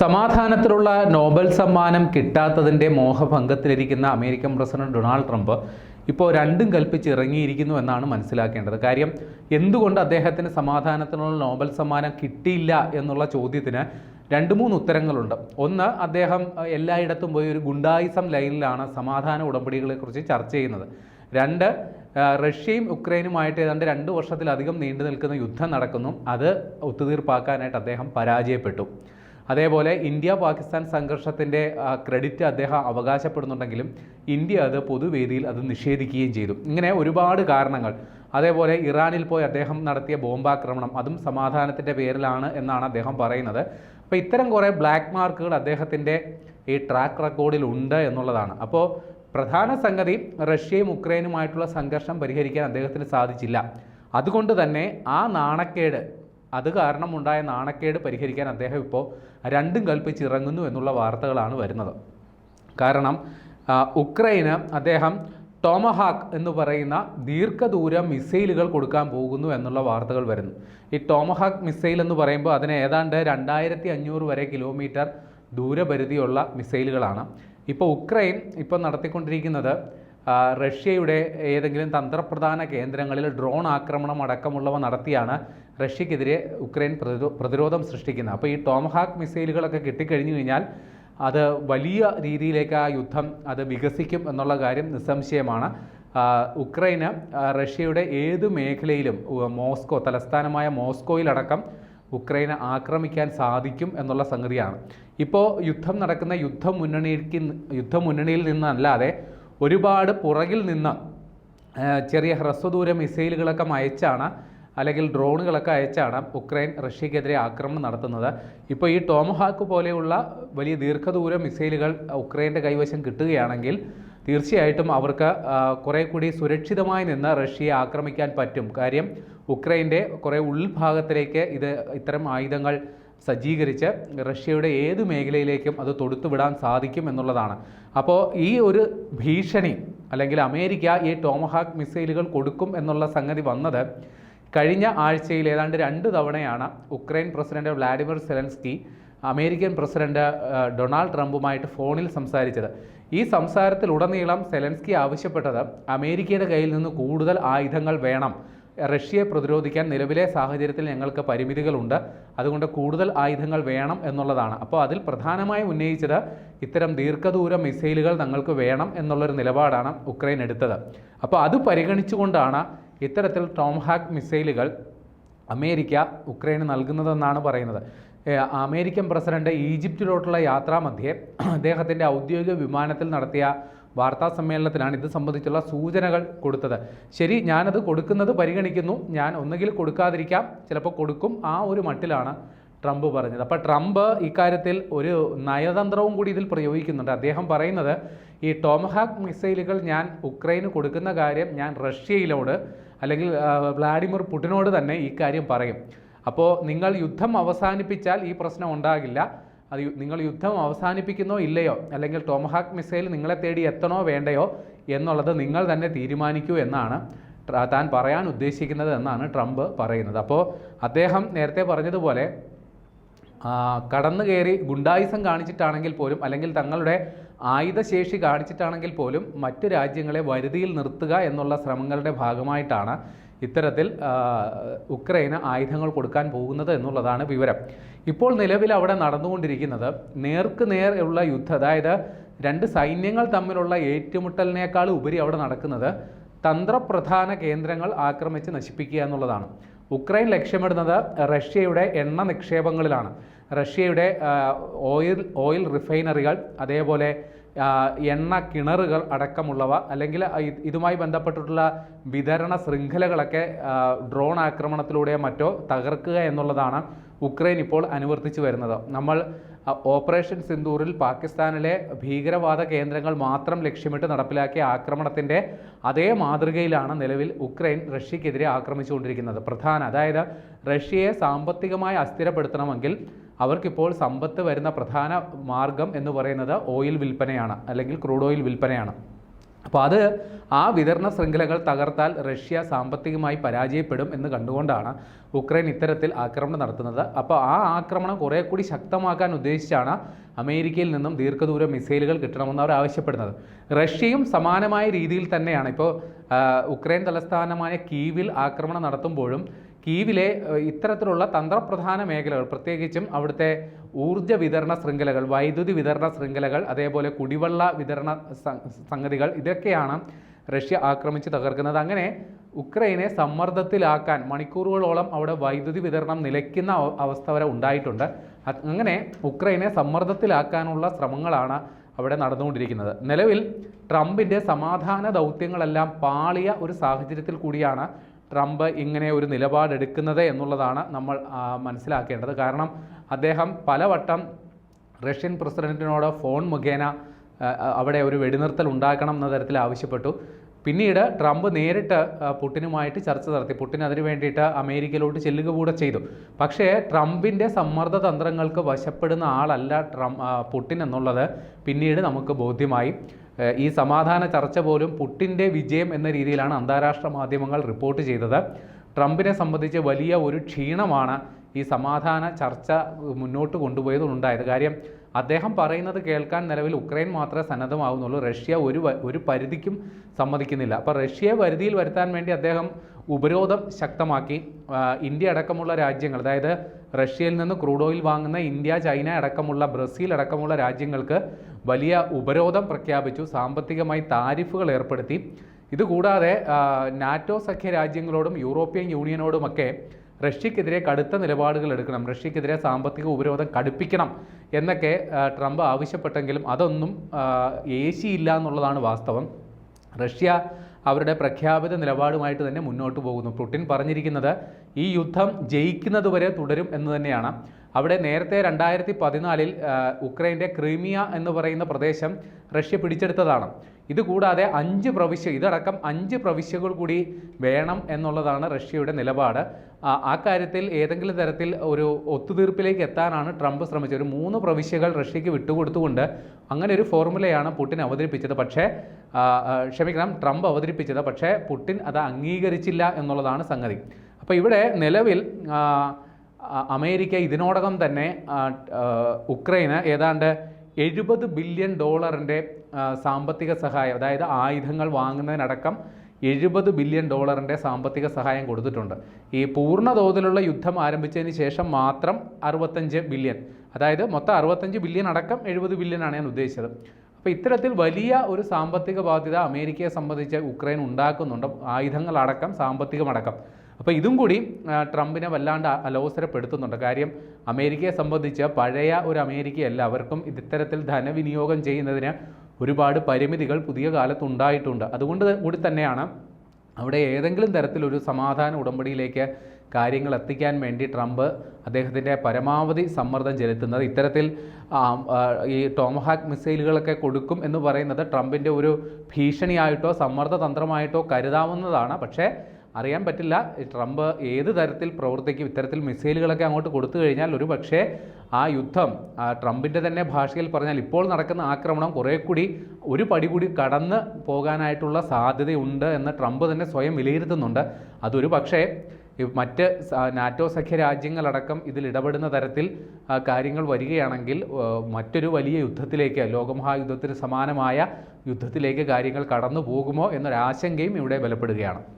സമാധാനത്തിലുള്ള Nobel സമ്മാനം കിട്ടാത്തതിന്റെ മോഹഭംഗത്തിലിരിക്കുന്ന അമേരിക്കൻ പ്രസിഡന്റ് ഡൊണാൾഡ് ട്രംപ് ഇപ്പോൾ രണ്ടും കൽപ്പിച്ച് ഇറങ്ങിയിരിക്കുന്നു എന്നാണ് മനസ്സിലാക്കേണ്ടത്. കാര്യം എന്തുകൊണ്ട് അദ്ദേഹത്തിന് സമാധാനത്തിനുള്ള നോബൽ സമ്മാനം കിട്ടിയില്ല എന്നുള്ള ചോദ്യത്തിന് രണ്ട് മൂന്ന് ഉത്തരങ്ങളുണ്ട്. ഒന്ന് അദ്ദേഹം എല്ലായിടത്തും പോയി ഒരു ഗുണ്ടായിസം ലൈനിലാണ് സമാധാന ഉടമ്പടികളെക്കുറിച്ച് ചർച്ച ചെയ്യുന്നത്. രണ്ട് റഷ്യയും ഉക്രൈനുമായിട്ട് ഏതാണ്ട് രണ്ട് വർഷത്തിലധികം നീണ്ടു നിൽക്കുന്ന യുദ്ധം നടക്കുന്നു. അത് ഒത്തുതീർപ്പാക്കാനായിട്ട് അദ്ദേഹം പരാജയപ്പെട്ടു. അതേപോലെ ഇന്ത്യ പാകിസ്ഥാൻ സംഘർഷത്തിന്റെ ക്രെഡിറ്റ് അദ്ദേഹം അവകാശപ്പെടുന്നുണ്ടെങ്കിലും ഇന്ത്യ അത് പൊതുവേദിയിൽ അത് നിഷേധിക്കുകയും ചെയ്തു. ഇങ്ങനെ ഒരുപാട് കാരണങ്ങൾ. അതേപോലെ ഇറാനിൽ പോയി അദ്ദേഹം നടത്തിയ ബോംബാക്രമണം അതും സമാധാനത്തിന്റെ പേരിലാണ് എന്നാണ് അദ്ദേഹം പറയുന്നത്. അപ്പോൾ ഇത്തരം കുറേ ബ്ലാക്ക് മാർക്കുകൾ അദ്ദേഹത്തിന്റെ ഈ ട്രാക്ക് റെക്കോർഡിൽ ഉണ്ട് എന്നുള്ളതാണ്. അപ്പോൾ പ്രധാന സംഗതി റഷ്യയും ഉക്രൈനുമായിട്ടുള്ള സംഘർഷം പരിഹരിക്കാൻ അദ്ദേഹത്തിന് സാധിച്ചില്ല. അതുകൊണ്ട് തന്നെ ആ നാണക്കേട് അത് കാരണം ഉണ്ടായ നാണക്കേട് പരിഹരിക്കാൻ അദ്ദേഹം ഇപ്പോൾ രണ്ടും കൽപ്പിച്ചിറങ്ങുന്നു എന്നുള്ള വാർത്തകളാണ് വരുന്നത്. കാരണം ഉക്രൈന് അദ്ദേഹം ടോമഹാക്ക് എന്ന് പറയുന്ന ദീർഘദൂര മിസൈലുകൾ കൊടുക്കാൻ പോകുന്നു എന്നുള്ള വാർത്തകൾ വരുന്നു. ഈ ടോമഹാക്ക് മിസൈൽ എന്ന് പറയുമ്പോൾ അതിന് ഏതാണ്ട് രണ്ടായിരത്തി അഞ്ഞൂറ് വരെ കിലോമീറ്റർ ദൂരപരിധിയുള്ള മിസൈലുകളാണ്. ഇപ്പോൾ ഉക്രൈൻ ഇപ്പോൾ നടത്തിക്കൊണ്ടിരിക്കുന്നത് റഷ്യയുടെ ഏതെങ്കിലും തന്ത്രപ്രധാന കേന്ദ്രങ്ങളിൽ ഡ്രോൺ ആക്രമണം അടക്കമുള്ളവ നടത്തിയാണ് റഷ്യക്കെതിരെ ഉക്രൈൻ പ്രതിരോ പ്രതിരോധം സൃഷ്ടിക്കുന്നത്. അപ്പോൾ ഈ ടോംഹാക്ക് മിസൈലുകളൊക്കെ കിട്ടിക്കഴിഞ്ഞു കഴിഞ്ഞാൽ അത് വലിയ രീതിയിലേക്ക് ആ യുദ്ധം അത് വികസിക്കും എന്നുള്ള കാര്യം നിസ്സംശയമാണ്. ഉക്രൈന് റഷ്യയുടെ ഏത് മേഖലയിലും മോസ്കോ തലസ്ഥാനമായ മോസ്കോയിലടക്കം ഉക്രൈനെ ആക്രമിക്കാൻ സാധിക്കും എന്നുള്ള സംഗതിയാണ്. ഇപ്പോൾ യുദ്ധം നടക്കുന്ന യുദ്ധമുന്നണിക്ക് യുദ്ധമുന്നണിയിൽ നിന്നല്ലാതെ ഒരുപാട് പുറകിൽ നിന്ന് ചെറിയ ഹ്രസ്വദൂര മിസൈലുകളൊക്കെ അയച്ചാണ് അല്ലെങ്കിൽ ഡ്രോണുകളൊക്കെ അയച്ചാണ് ഉക്രൈൻ റഷ്യക്കെതിരെ ആക്രമണം നടത്തുന്നത്. ഇപ്പോൾ ഈ ടോമഹാക്ക് പോലെയുള്ള വലിയ ദീർഘദൂര മിസൈലുകൾ ഉക്രൈന്റെ കൈവശം കിട്ടുകയാണെങ്കിൽ തീർച്ചയായിട്ടും അവർക്ക് കുറേ കൂടി സുരക്ഷിതമായി നിന്ന് റഷ്യയെ ആക്രമിക്കാൻ പറ്റും. കാര്യം ഉക്രൈന്റെ കുറേ ഉൾഭാഗത്തിലേക്ക് ഇത് ഇത്തരം ആയുധങ്ങൾ സജ്ജീകരിച്ച് റഷ്യയുടെ ഏത് മേഖലയിലേക്കും അത് തൊടുത്തുവിടാൻ സാധിക്കും എന്നുള്ളതാണ്. അപ്പോൾ ഈ ഒരു ഭീഷണി അല്ലെങ്കിൽ അമേരിക്ക ഈ ടോമഹാക്ക് മിസൈലുകൾ കൊടുക്കും എന്നുള്ള സംഗതി വന്നത് കഴിഞ്ഞ ആഴ്ചയിൽ ഏതാണ്ട് രണ്ട് തവണയാണ് Ukraine president Vladimir Zelensky American president Donald ട്രംപുമായിട്ട് ഫോണിൽ സംസാരിച്ചത്. ഈ സംസാരത്തിലുടനീളം സെലൻസ്കി ആവശ്യപ്പെട്ടത് അമേരിക്കയുടെ കയ്യിൽ നിന്ന് കൂടുതൽ ആയുധങ്ങൾ വേണം. റഷ്യയെ പ്രതിരോധിക്കാൻ നിലവിലെ സാഹചര്യത്തിൽ ഞങ്ങൾക്ക് പരിമിതികളുണ്ട്. അതുകൊണ്ട് കൂടുതൽ ആയുധങ്ങൾ വേണം എന്നുള്ളതാണ്. അപ്പോൾ അതിൽ പ്രധാനമായും ഉന്നയിച്ചത് ഇത്തരം ദീർഘദൂര മിസൈലുകൾ തങ്ങൾക്ക് വേണം എന്നുള്ളൊരു നിലപാടാണ് ഉക്രൈൻ എടുത്തത്. അപ്പോൾ അത് പരിഗണിച്ചുകൊണ്ടാണ് ഇത്തരത്തിൽ ടോംഹാക്ക് മിസൈലുകൾ അമേരിക്ക ഉക്രൈന് നൽകുന്നതെന്നാണ് പറയുന്നത്. അമേരിക്കൻ പ്രസിഡന്റ് ഈജിപ്തിലോട്ടുള്ള യാത്രാമധ്യേ അദ്ദേഹത്തിന്റെ ഔദ്യോഗിക വിമാനത്തിൽ നടത്തിയ വാർത്താ സമ്മേളനത്തിലാണ് ഇത് സംബന്ധിച്ചുള്ള സൂചനകൾ കൊടുത്തത്. ശരി ഞാനത് കൊടുക്കുന്നത് പരിഗണിക്കുന്നു. ഞാൻ ഒന്നുകിൽ കൊടുക്കാതിരിക്കാം. ചിലപ്പോൾ കൊടുക്കും. ആ ഒരു മട്ടിലാണ് ട്രംപ് പറഞ്ഞത്. അപ്പോൾ ട്രംപ് ഇക്കാര്യത്തിൽ ഒരു നയതന്ത്രവും കൂടി ഇതിൽ പ്രയോഗിക്കുന്നുണ്ട്. അദ്ദേഹം പറയുന്നത് ഈ ടോംഹാക്ക് മിസൈലുകൾ ഞാൻ ഉക്രൈന് കൊടുക്കുന്ന കാര്യം ഞാൻ റഷ്യയിലോട് അല്ലെങ്കിൽ വ്ളാഡിമിർ പുടിനോട് തന്നെ ഈ കാര്യം പറയും. അപ്പോൾ നിങ്ങൾ യുദ്ധം അവസാനിപ്പിച്ചാൽ ഈ പ്രശ്നം ഉണ്ടാകില്ല. അത് നിങ്ങൾ യുദ്ധം അവസാനിപ്പിക്കുന്നോ ഇല്ലയോ? അല്ലെങ്കിൽ ടോമഹാക്ക് മിസൈൽ നിങ്ങളെ തേടി എത്തണോ വേണ്ടയോ എന്നുള്ളത് നിങ്ങൾ തന്നെ തീരുമാനിക്കൂ എന്നാണ് താൻ പറയാൻ ഉദ്ദേശിക്കുന്നത് എന്നാണ് ട്രംപ് പറയുന്നത്. അപ്പോൾ അദ്ദേഹം നേരത്തെ പറഞ്ഞതുപോലെ കടന്നു കയറി ഗുണ്ടായുസം കാണിച്ചിട്ടാണെങ്കിൽ പോലും അല്ലെങ്കിൽ തങ്ങളുടെ ആയുധശേഷി കാണിച്ചിട്ടാണെങ്കിൽ പോലും മറ്റു രാജ്യങ്ങളെ വരുതിയിൽ നിർത്തുക എന്നുള്ള ശ്രമങ്ങളുടെ ഭാഗമായിട്ടാണ് ഇത്തരത്തിൽ ഉക്രൈന് ആയുധങ്ങൾ കൊടുക്കാൻ പോകുന്നത് എന്നുള്ളതാണ് വിവരം. ഇപ്പോൾ നിലവിൽ അവിടെ നടന്നുകൊണ്ടിരിക്കുന്നത് നേർക്ക് നേർ ഉള്ള യുദ്ധം അതായത് രണ്ട് സൈന്യങ്ങൾ തമ്മിലുള്ള ഏറ്റുമുട്ടലിനേക്കാൾ ഉപരി അവിടെ നടക്കുന്നത് തന്ത്രപ്രധാന കേന്ദ്രങ്ങൾ ആക്രമിച്ച് നശിപ്പിക്കുക എന്നുള്ളതാണ്. ഉക്രൈൻ ലക്ഷ്യമിടുന്നത് റഷ്യയുടെ എണ്ണ നിക്ഷേപങ്ങളിലാണ്. റഷ്യയുടെ ഓയിൽ ഓയിൽ റിഫൈനറികൾ അതേപോലെ എണ്ണ കിണറുകൾ അടക്കമുള്ളവ അല്ലെങ്കിൽ ഇതുമായി ബന്ധപ്പെട്ടിട്ടുള്ള വിതരണ ശൃംഖലകളൊക്കെ ഡ്രോൺ ആക്രമണത്തിലൂടെയോ മറ്റോ തകർക്കുക എന്നുള്ളതാണ് ഉക്രൈൻ ഇപ്പോൾ അനുവർത്തിച്ചു വരുന്നത്. നമ്മൾ ഓപ്പറേഷൻ സിന്ദൂറിൽ പാകിസ്ഥാനിലെ ഭീകരവാദ കേന്ദ്രങ്ങൾ മാത്രം ലക്ഷ്യമിട്ട് നടപ്പിലാക്കിയ ആക്രമണത്തിന്റെ അതേ മാതൃകയിലാണ് നിലവിൽ ഉക്രൈൻ റഷ്യക്കെതിരെ ആക്രമിച്ചുകൊണ്ടിരിക്കുന്നത്. പ്രധാന അതായത് റഷ്യയെ സാമ്പത്തികമായി അസ്ഥിരപ്പെടുത്തണമെങ്കിൽ അവർക്കിപ്പോൾ സമ്പത്ത് വരുന്ന പ്രധാന മാർഗം എന്ന് പറയുന്നത് ഓയിൽ വിൽപ്പനയാണ് അല്ലെങ്കിൽ ക്രൂഡ് ഓയിൽ വിൽപ്പനയാണ്. അപ്പോൾ അത് ആ വിതരണ ശൃംഖലകൾ തകർത്താൽ റഷ്യ സാമ്പത്തികമായി പരാജയപ്പെടും എന്ന് കണ്ടുകൊണ്ടാണ് ഉക്രൈൻ ഇത്തരത്തിൽ ആക്രമണം നടത്തുന്നത്. അപ്പോൾ ആ ആക്രമണം കുറേ കൂടി ശക്തമാക്കാൻ ഉദ്ദേശിച്ചാണ് അമേരിക്കയിൽ നിന്നും ദീർഘദൂര മിസൈലുകൾ കിട്ടണമെന്ന് അവർ ആവശ്യപ്പെടുന്നത്. റഷ്യയും സമാനമായ രീതിയിൽ തന്നെയാണ്. ഇപ്പോൾ ഉക്രൈൻ തലസ്ഥാനമായ കീവിൽ ആക്രമണം നടത്തുമ്പോഴും കീവിലെ ഇത്തരത്തിലുള്ള തന്ത്രപ്രധാന മേഖലകൾ പ്രത്യേകിച്ചും അവിടുത്തെ ഊർജ വിതരണ ശൃംഖലകൾ വൈദ്യുതി വിതരണ ശൃംഖലകൾ അതേപോലെ കുടിവെള്ള വിതരണ സംഗതികൾ ഇതൊക്കെയാണ് റഷ്യ ആക്രമിച്ച് തകർക്കുന്നത്. അങ്ങനെ ഉക്രൈനെ സമ്മർദ്ദത്തിലാക്കാൻ മണിക്കൂറുകളോളം അവിടെ വൈദ്യുതി വിതരണം നിലയ്ക്കുന്ന അവസ്ഥ വരെ ഉണ്ടായിട്ടുണ്ട്. അങ്ങനെ ഉക്രൈനെ സമ്മർദ്ദത്തിലാക്കാനുള്ള ശ്രമങ്ങളാണ് അവിടെ നടന്നുകൊണ്ടിരിക്കുന്നത്. നിലവിൽ ട്രംപിന്റെ സമാധാന ദൗത്യങ്ങളെല്ലാം പാളിയ ഒരു സാഹചര്യത്തിൽ കൂടിയാണ് ട്രംപ് ഇങ്ങനെ ഒരു നിലപാടെടുക്കുന്നത് എന്നുള്ളതാണ് നമ്മൾ മനസ്സിലാക്കേണ്ടത്. കാരണം അദ്ദേഹം പലവട്ടം റഷ്യൻ പ്രസിഡന്റിനോട് ഫോൺ മുഖേന അവിടെ ഒരു വെടിനിർത്തൽ ഉണ്ടാക്കണം എന്ന തരത്തിൽ ആവശ്യപ്പെട്ടു. പിന്നീട് ട്രംപ് നേരിട്ട് പുട്ടിനുമായിട്ട് ചർച്ച നടത്തി. പുട്ടിൻ അതിനു വേണ്ടിയിട്ട് അമേരിക്കയിലോട്ട് ചെല്ലുക കൂടെ ചെയ്തു. പക്ഷേ ട്രംപിന്റെ സമ്മർദ്ദ തന്ത്രങ്ങൾക്ക് വശപ്പെടുന്ന ആളല്ല ട്രം പുട്ടിൻ എന്നുള്ളത് പിന്നീട് നമുക്ക് ബോധ്യമായി. ഈ സമാധാന ചർച്ച പോലും പുട്ടിന്റെ വിജയം എന്ന രീതിയിലാണ് അന്താരാഷ്ട്ര മാധ്യമങ്ങൾ റിപ്പോർട്ട് ചെയ്തത്. ട്രംപിനെ സംബന്ധിച്ച് വലിയ ഒരു ക്ഷീണമാണ് ഈ സമാധാന ചർച്ച മുന്നോട്ട് കൊണ്ടുപോയതുണ്ടായത് കാര്യം അദ്ദേഹം പറയുന്നത് കേൾക്കാൻ നിലവിൽ ഉക്രൈൻ മാത്രമേ സന്നദ്ധമാവുന്നുള്ളൂ. റഷ്യ ഒരു ഒരു പരിധിക്കും സമ്മതിക്കുന്നില്ല. അപ്പോൾ റഷ്യയെ പരിധിയിൽ വരുത്താൻ വേണ്ടി അദ്ദേഹം ഉപരോധം ശക്തമാക്കി ഇന്ത്യ അടക്കമുള്ള രാജ്യങ്ങൾ അതായത് റഷ്യയിൽ നിന്ന് ക്രൂഡ് ഓയിൽ വാങ്ങുന്ന ഇന്ത്യ ചൈന അടക്കമുള്ള ബ്രസീൽ അടക്കമുള്ള രാജ്യങ്ങൾക്ക് വലിയ ഉപരോധം പ്രഖ്യാപിച്ചു സാമ്പത്തികമായി താരിഫുകൾ ഏർപ്പെടുത്തി. ഇതുകൂടാതെ നാറ്റോ സഖ്യ രാജ്യങ്ങളോടും യൂറോപ്യൻ യൂണിയനോടുമൊക്കെ റഷ്യക്കെതിരെ കടുത്ത നിലപാടുകൾ എടുക്കണം റഷ്യക്കെതിരെ സാമ്പത്തിക ഉപരോധം കടുപ്പിക്കണം എന്നൊക്കെ ട്രംപ് ആവശ്യപ്പെട്ടെങ്കിലും അതൊന്നും ഏശിയില്ല എന്നുള്ളതാണ് വാസ്തവം. റഷ്യ അവരുടെ പ്രഖ്യാപിത നിലപാടുമായിട്ട് തന്നെ മുന്നോട്ട് പോകുന്നു. പുടിൻ പറഞ്ഞിരിക്കുന്നത് ഈ യുദ്ധം ജയിക്കുന്നതുവരെ തുടരും എന്ന് തന്നെയാണ്. അവിടെ നേരത്തെ രണ്ടായിരത്തി പതിനാലിൽ ഉക്രൈന്റെ ക്രീമിയ എന്ന് പറയുന്ന പ്രദേശം റഷ്യ പിടിച്ചെടുത്തതാണ്. ഇതുകൂടാതെ അഞ്ച് പ്രവിശ്യ ഇതടക്കം അഞ്ച് പ്രവിശ്യകൾ കൂടി വേണം എന്നുള്ളതാണ് റഷ്യയുടെ നിലപാട്. ആ, കാര്യത്തിൽ ഏതെങ്കിലും തരത്തിൽ ഒരു ഒത്തുതീർപ്പിലേക്ക് എത്താനാണ് ട്രംപ് ശ്രമിച്ചത്. ഒരു മൂന്ന് പ്രവിശ്യകൾ റഷ്യക്ക് വിട്ടുകൊടുത്തുകൊണ്ട് അങ്ങനെ ഒരു ഫോർമുലയാണ് പുട്ടിൻ അവതരിപ്പിച്ചത്. പക്ഷേ ക്ഷമിക്കണം ട്രംപ് അവതരിപ്പിച്ചത്. പക്ഷേ പുട്ടിൻ അത് അംഗീകരിച്ചില്ല എന്നുള്ളതാണ് സംഗതി. അപ്പോൾ ഇവിടെ നിലവിൽ അമേരിക്ക ഇതിനോടകം തന്നെ ഉക്രൈന് ഏതാണ്ട് എഴുപത് ബില്യൺ ഡോളറിന്റെ സാമ്പത്തിക സഹായം അതായത് ആയുധങ്ങൾ വാങ്ങുന്നതിനടക്കം എഴുപത് ബില്യൺ ഡോളറിന്റെ സാമ്പത്തിക സഹായം കൊടുത്തിട്ടുണ്ട്. ഈ പൂർണ തോതിലുള്ള യുദ്ധം ആരംഭിച്ചതിന് ശേഷം മാത്രം അറുപത്തഞ്ച് ബില്യൺ അതായത് മൊത്തം അറുപത്തഞ്ച് ബില്യൺ അടക്കം എഴുപത് ബില്യണാണ് ഞാൻ ഉദ്ദേശിച്ചത്. അപ്പോൾ ഇത്തരത്തിൽ വലിയ ഒരു സാമ്പത്തിക ബാധ്യത അമേരിക്കയെ സംബന്ധിച്ച് ഉക്രൈൻ ഉണ്ടാക്കുന്നുണ്ട് ആയുധങ്ങളടക്കം സാമ്പത്തികമടക്കം. അപ്പോൾ ഇതും കൂടി ട്രംപിനെ വല്ലാണ്ട് അലോസരപ്പെടുത്തുന്നുണ്ട്. കാര്യം അമേരിക്കയെ സംബന്ധിച്ച് പഴയ ഒരു അമേരിക്കയല്ല അവർക്കും ഇത്തരത്തിൽ ധനവിനിയോഗം ചെയ്യുന്നതിന് ഒരുപാട് പരിമിതികൾ പുതിയ കാലത്ത് ഉണ്ടായിട്ടുണ്ട് അതുകൊണ്ട് കൂടി തന്നെയാണ് അവിടെ ഏതെങ്കിലും തരത്തിലൊരു സമാധാന ഉടമ്പടിയിലേക്ക് കാര്യങ്ങൾ എത്തിക്കാൻ വേണ്ടി ട്രംപ് അദ്ദേഹത്തിന്റെ പരമാവധി സമ്മർദ്ദം ചെലുത്തുന്നത്. ഇത്തരത്തിൽ ഈ ടോമഹാക്ക് മിസൈലുകളൊക്കെ കൊടുക്കും എന്ന് പറയുന്നത് ട്രംപിന്റെ ഒരു ഭീഷണിയായിട്ടോ സമ്മർദ്ദ തന്ത്രമായിട്ടോ കരുതാവുന്നതാണ്. പക്ഷേ അറിയാൻ പറ്റില്ല. ട്രംപ് ഏത് തരത്തിൽ പ്രവർത്തിക്കും ഇത്തരത്തിൽ മിസൈലുകളൊക്കെ അങ്ങോട്ട് കൊടുത്തു കഴിഞ്ഞാൽ ഒരു പക്ഷേ ആ യുദ്ധം ട്രംപിന്റെ തന്നെ ഭാഷയിൽ പറഞ്ഞാൽ ഇപ്പോൾ നടക്കുന്ന ആക്രമണം കുറേ കൂടി ഒരു പടി കൂടി കടന്ന് പോകാനായിട്ടുള്ള സാധ്യതയുണ്ട് എന്ന് ട്രംപ് തന്നെ സ്വയം വിലയിരുത്തുന്നുണ്ട്. അതൊരു പക്ഷേ മറ്റ് നാറ്റോ സഖ്യ രാജ്യങ്ങളടക്കം ഇതിൽ ഇടപെടുന്ന തരത്തിൽ കാര്യങ്ങൾ വരികയാണെങ്കിൽ മറ്റൊരു വലിയ യുദ്ധത്തിലേക്ക് ലോകമഹായുദ്ധത്തിന് സമാനമായ യുദ്ധത്തിലേക്ക് കാര്യങ്ങൾ കടന്നു പോകുമോ എന്നൊരാശങ്കയും ഇവിടെ ബലപ്പെടുകയാണ്.